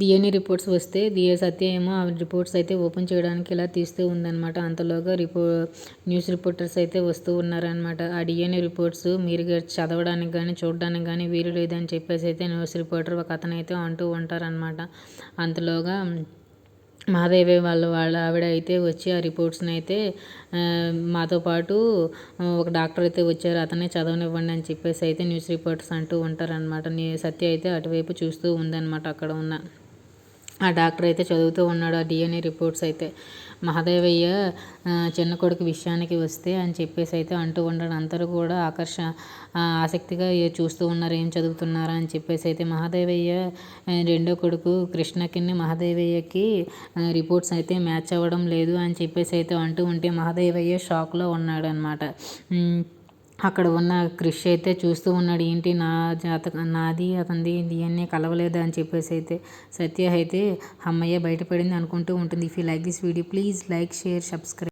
DNA reports వస్తే డిఏ సత్య ఏమో ఆ రిపోర్ట్స్ అయితే ఓపెన్ చేయడానికి ఇలా తీస్తూ ఉందన్నమాట. అంతలోగా రిపో న్యూస్ రిపోర్టర్స్ అయితే వస్తూ ఉన్నారనమాట ఆ డిఎన్ఏ రిపోర్ట్స్ మీరు చదవడానికి కానీ చూడడానికి కానీ వీలు లేదని చెప్పేసి అయితే న్యూస్ రిపోర్టర్ ఒక అతను అయితే అంటూ ఉంటారనమాట అంతలోగా మహాదేవి వాళ్ళ వాళ్ళ ఆవిడ అయితే వచ్చి ఆ రిపోర్ట్స్ని అయితే మాతో పాటు ఒక డాక్టర్ అయితే వచ్చారు. అతనే చదవనివ్వండి అని చెప్పేసి అయితే న్యూస్ రిపోర్టర్స్ అంటూ ఉంటారనమాట సత్య అయితే అటువైపు చూస్తూ ఉందన్నమాట అక్కడ ఉన్న ఆ డాక్టర్ అయితే చదువుతూ ఉన్నాడు. ఆ డిఎన్ఏ రిపోర్ట్స్ అయితే మహాదేవయ్య చిన్న కొడుకు విషయానికి వస్తే అని చెప్పేసి అయితే అంటూ ఉండడం. అందరూ కూడా ఆకర్ష ఆసక్తిగా చూస్తూ ఉన్నారు ఏం చదువుతున్నారా అని చెప్పేసి అయితే మహాదేవయ్య రెండో కొడుకు కృష్ణకి మహాదేవయ్యకి రిపోర్ట్స్ అయితే మ్యాచ్ అవ్వడం లేదు అని చెప్పేసి అయితే అంటూ ఉంటే మహాదేవయ్య షాక్లో ఉన్నాడు అనమాట అక్కడ ఉన్న క్రిష్ అయితే చూస్తూ ఉన్నాడు ఏంటి నా జాతకం నాది అతనిది డిఎన్ఏ కలవలేదు? అని చెప్పేసి అయితే సత్య అయితే అమ్మయ్య బయటపడింది అనుకుంటూ ఉంటుంది. If you like this video please like share subscribe